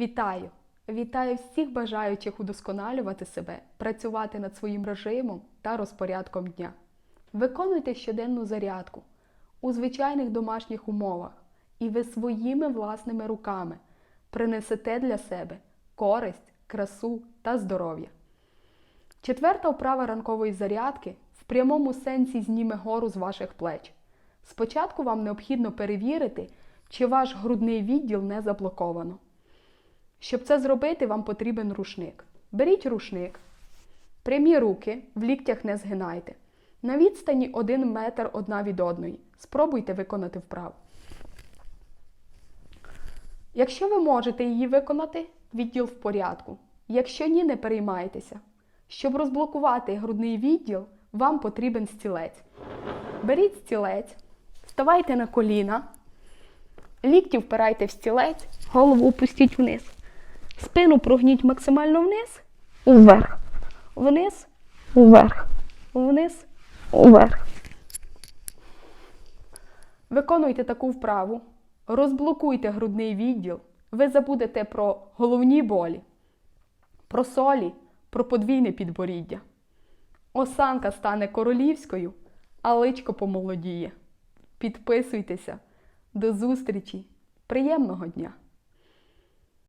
Вітаю! Вітаю всіх бажаючих удосконалювати себе, працювати над своїм режимом та розпорядком дня. Виконуйте щоденну зарядку у звичайних домашніх умовах, і ви своїми власними руками принесете для себе користь, красу та здоров'я. Четверта вправа ранкової зарядки в прямому сенсі зніме гору з ваших плеч. Спочатку вам необхідно перевірити, чи ваш грудний відділ не заблоковано. Щоб це зробити, вам потрібен рушник. Беріть рушник, прямі руки, в ліктях не згинайте. На відстані 1 метр одна від одної. Спробуйте виконати вправу. Якщо ви можете її виконати, відділ в порядку. Якщо ні, не переймайтеся. Щоб розблокувати грудний відділ, вам потрібен стілець. Беріть стілець, вставайте на коліна, лікті впирайте в стілець, голову опустіть вниз. Спину прогніть максимально вниз, вверх, вниз, вверх, вниз, вверх. Виконуйте таку вправу, розблокуйте грудний відділ, ви забудете про головні болі, про солі, про подвійне підборіддя. Осанка стане королівською, а личко помолодіє. Підписуйтеся. До зустрічі! Приємного дня!